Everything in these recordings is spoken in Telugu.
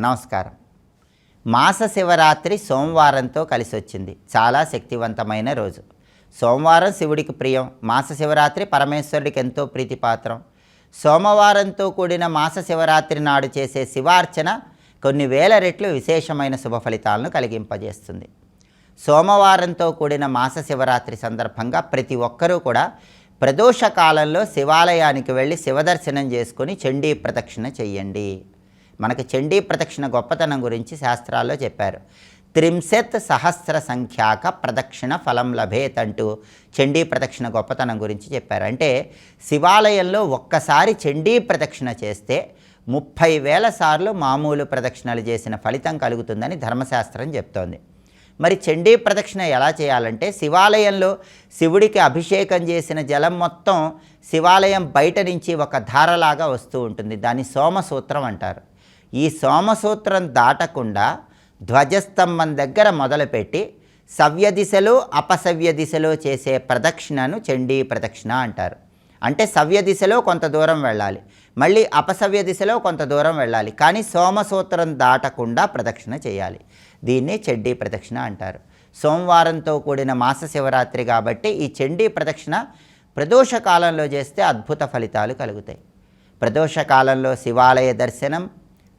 నమస్కారం. మాస శివరాత్రి సోమవారంతో కలిసి వచ్చింది చాలా శక్తివంతమైన రోజు. సోమవారం శివుడికి ప్రియం మాస శివరాత్రి పరమేశ్వరుడికి ఎంతో ప్రీతిపాత్రం. సోమవారంతో కూడిన మాస శివరాత్రి నాడు చేసే శివార్చన కొన్ని వేల రెట్లు విశేషమైన శుభ ఫలితాలను కలిగింపజేస్తుంది. సోమవారంతో కూడిన మాస శివరాత్రి సందర్భంగా ప్రతి ఒక్కరూ కూడా ప్రదోష కాలంలో శివాలయానికి వెళ్ళి శివదర్శనం చేసుకుని చండీ ప్రదక్షిణ చెయ్యండి. మనకి చండీ ప్రదక్షిణ గొప్పతనం గురించి శాస్త్రాల్లో చెప్పారు. త్రింశత్ సహస్ర సంఖ్యాక ప్రదక్షిణ ఫలం లభేత్ అంటూ చండీ ప్రదక్షిణ గొప్పతనం గురించి చెప్పారు. అంటే శివాలయంలో ఒక్కసారి చండీ ప్రదక్షిణ చేస్తే ముప్పై వేల సార్లు మామూలు ప్రదక్షిణలు చేసిన ఫలితం కలుగుతుందని ధర్మశాస్త్రం చెప్తోంది. మరి చండీ ప్రదక్షిణ ఎలా చేయాలంటే శివాలయంలో శివుడికి అభిషేకం చేసిన జలం మొత్తం శివాలయం బయట నుంచి ఒక ధారలాగా వస్తూ ఉంటుంది. దాన్ని సోమసూత్రం అంటారు. ఈ సోమసూత్రం దాటకుండా ధ్వజస్తంభం దగ్గర మొదలుపెట్టి సవ్య దిశలో అపసవ్య దిశలో చేసే ప్రదక్షిణను చండీ ప్రదక్షిణ అంటారు. అంటే సవ్య దిశలో కొంత దూరం వెళ్ళాలి మళ్ళీ అపసవ్య దిశలో కొంత దూరం వెళ్ళాలి కానీ సోమసూత్రం దాటకుండా ప్రదక్షిణ చేయాలి. దీన్ని చండీ ప్రదక్షిణ అంటారు. సోమవారంతో కూడిన మాస శివరాత్రి కాబట్టి ఈ చండీ ప్రదక్షిణ ప్రదోష కాలంలో చేస్తే అద్భుత ఫలితాలు కలుగుతాయి. ప్రదోష కాలంలో శివాలయ దర్శనం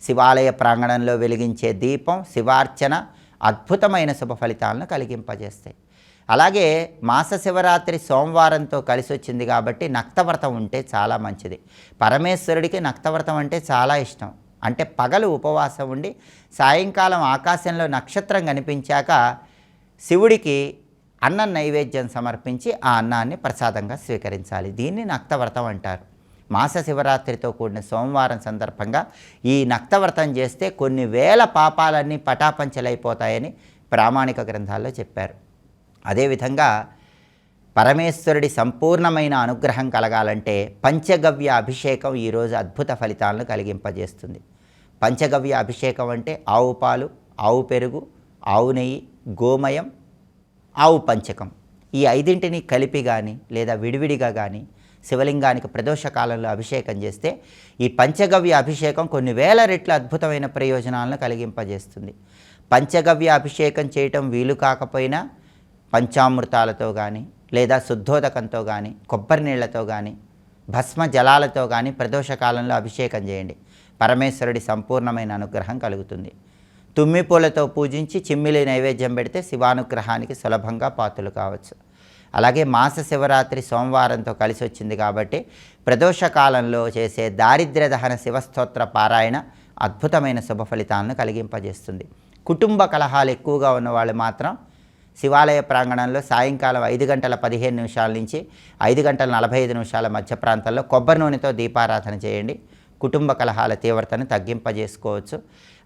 శివాలయ ప్రాంగణంలో వెలిగించే దీపం శివార్చన అద్భుతమైన శుభ ఫలితాలను కలిగింపజేస్తాయి. అలాగే మాస శివరాత్రి సోమవారంతో కలిసి వచ్చింది కాబట్టి నక్తవ్రతం ఉంటే చాలా మంచిది. పరమేశ్వరుడికి నక్తవ్రతం అంటే చాలా ఇష్టం. అంటే పగలు ఉపవాసం ఉండి సాయంకాలం ఆకాశంలో నక్షత్రం కనిపించాక శివుడికి అన్నం నైవేద్యం సమర్పించి ఆ అన్నాన్ని ప్రసాదంగా స్వీకరించాలి. దీన్ని నక్తవ్రతం అంటారు. మాస శివరాత్రితో కూడిన సోమవారం సందర్భంగా ఈ నక్తవ్రతం చేస్తే కొన్ని వేల పాపాలన్నీ పటాపంచలైపోతాయని ప్రామాణిక గ్రంథాల్లో చెప్పారు. అదేవిధంగా పరమేశ్వరుడి సంపూర్ణమైన అనుగ్రహం కలగాలంటే పంచగవ్య అభిషేకం ఈరోజు అద్భుత ఫలితాలను కలిగింపజేస్తుంది. పంచగవ్య అభిషేకం అంటే ఆవు పాలు ఆవు పెరుగు ఆవు నెయ్యి గోమయం ఆవు పంచకం. ఈ ఐదింటిని కలిపి కానీ లేదా విడివిడిగా కానీ శివలింగానికి ప్రదోష కాలంలో అభిషేకం చేస్తే ఈ పంచగవ్య అభిషేకం కొన్ని వేల రెట్ల అద్భుతమైన ప్రయోజనాలను కలిగింపజేస్తుంది. పంచగవ్య అభిషేకం చేయటం వీలు కాకపోయినా పంచామృతాలతో కానీ లేదా శుద్ధోదకంతో కానీ కొబ్బరి నీళ్ళతో కానీ భస్మ జలాలతో కానీ ప్రదోష కాలంలో అభిషేకం చేయండి. పరమేశ్వరుడి సంపూర్ణమైన అనుగ్రహం కలుగుతుంది. తుమ్మి పూలతో పూజించి చిమ్మిలి నైవేద్యం పెడితే శివానుగ్రహానికి సులభంగా పాత్రలు కావచ్చు. అలాగే మాస శివరాత్రి సోమవారంతో కలిసి వచ్చింది కాబట్టి ప్రదోష కాలంలో చేసే దారిద్ర్య దహన శివస్తోత్ర పారాయణ అద్భుతమైన శుభ ఫలితాలను కలిగింపజేస్తుంది. కుటుంబ కలహాలు ఎక్కువగా ఉన్నవాళ్ళు మాత్రం శివాలయ ప్రాంగణంలో సాయంకాలం ఐదు గంటల పదిహేను నిమిషాల నుంచి ఐదు గంటల నలభై ఐదు నిమిషాల మధ్య ప్రాంతాల్లో కొబ్బరి నూనెతో దీపారాధన చేయండి. కుటుంబ కలహాల తీవ్రతను తగ్గింపజేసుకోవచ్చు.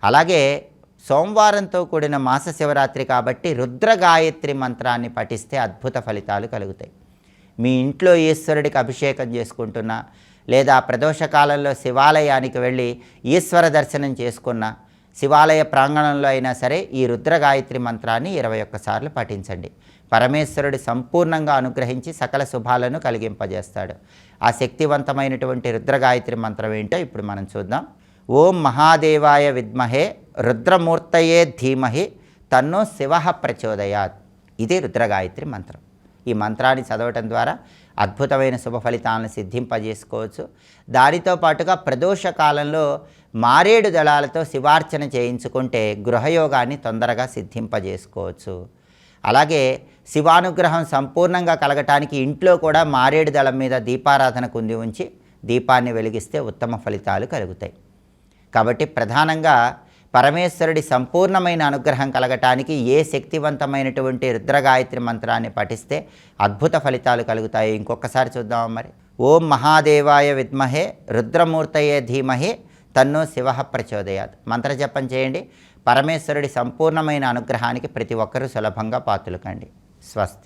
అలాగే సోమవారంతో కూడిన మాస శివరాత్రి కాబట్టి రుద్ర గాయత్రి మంత్రాన్ని పఠిస్తే అద్భుత ఫలితాలు కలుగుతాయి. మీ ఇంట్లో ఈశ్వరుడికి అభిషేకం చేసుకుంటున్నా లేదా ప్రదోష కాలంలో శివాలయానికి వెళ్ళి ఈశ్వర దర్శనం చేసుకున్న శివాలయ ప్రాంగణంలో అయినా సరే ఈ రుద్ర గాయత్రి మంత్రాన్ని ఇరవై ఒక్కసార్లు పఠించండి. పరమేశ్వరుడు సంపూర్ణంగా అనుగ్రహించి సకల శుభాలను కలిగింపజేస్తాడు. ఆ శక్తివంతమైనటువంటి రుద్ర గాయత్రి మంత్రం ఏంటో ఇప్పుడు మనం చూద్దాం. ఓం మహాదేవాయ విద్మహే రుద్రమూర్తయే ధీమహి తన్నో శివ ప్రచోదయాత్. ఇది రుద్రగాయత్రి మంత్రం. ఈ మంత్రాన్ని చదవటం ద్వారా అద్భుతమైన శుభ ఫలితాలను సిద్ధింపజేసుకోవచ్చు. దానితో పాటుగా ప్రదోష కాలంలో మారేడు దళాలతో శివార్చన చేయించుకుంటే గృహయోగాన్ని తొందరగా సిద్ధింపజేసుకోవచ్చు. అలాగే శివానుగ్రహం సంపూర్ణంగా కలగటానికి ఇంట్లో కూడా మారేడు దళం మీద దీపారాధన కుంది ఉంచి దీపాన్ని వెలిగిస్తే ఉత్తమ ఫలితాలు కలుగుతాయి. కాబట్టి ప్రధానంగా పరమేశ్వరుడి సంపూర్ణమైన అనుగ్రహం కలగటానికి ఏ శక్తివంతమైనటువంటి రుద్రగాయత్రి మంత్రాన్ని పఠిస్తే అద్భుత ఫలితాలు కలుగుతాయి. ఇంకొకసారి చూద్దాం మరి. ఓం మహాదేవాయ విద్మహే రుద్రమూర్తయే ధీమహే తన్నో శివ ప్రచోదయాత్. మంత్రజపం చేయండి. పరమేశ్వరుడి సంపూర్ణమైన అనుగ్రహానికి ప్రతి ఒక్కరూ సులభంగా పాతులకండి స్వస్తి.